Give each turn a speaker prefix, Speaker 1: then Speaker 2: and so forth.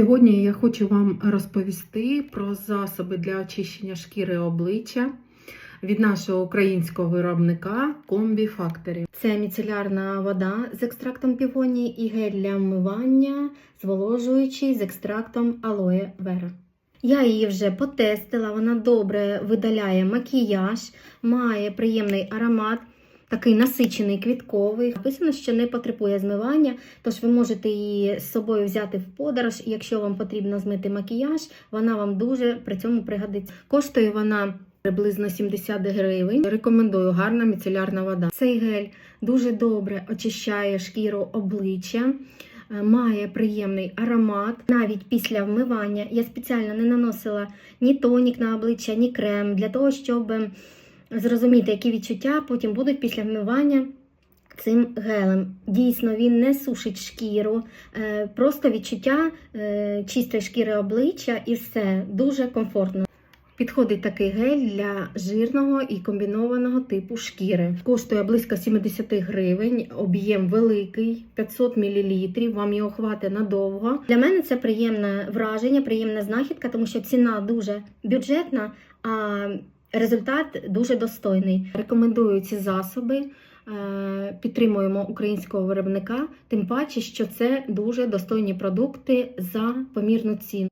Speaker 1: Сьогодні я хочу вам розповісти про засоби для очищення шкіри обличчя від нашого українського виробника Combi Factory.
Speaker 2: Це міцелярна вода з екстрактом півонії і гель для вмивання, зволожуючий з екстрактом алоє вера. Я її вже потестила, вона добре видаляє макіяж, має приємний аромат, такий насичений квітковий. Написано, що не потребує змивання, тож ви можете її з собою взяти в подорож, і якщо вам потрібно змити макіяж, вона вам дуже при цьому пригодиться. Коштує вона приблизно 70 гривень. Рекомендую гарна міцелярна вода. Цей гель дуже добре очищає шкіру обличчя. е, Має приємний аромат. Навіть після вмивання я спеціально не наносила ні тонік на обличчя, ні крем для того, щоб зрозуміти, які відчуття потім будуть після вмивання цим гелем. Дійсно, він не сушить шкіру, е, просто відчуття е, чистої шкіри обличчя і все дуже комфортно. Підходить такий гель для жирного і комбінованого типу шкіри. Коштує близько 70 гривень, об'єм великий, 500 мл. Вам його хватить надовго. Для мене це приємне враження, приємна знахідка, тому що ціна дуже бюджетна, а результат дуже достойний. Рекомендую ці засоби. е, Підтримуємо українського виробника, тим паче, що це дуже достойні продукти за помірну ціну.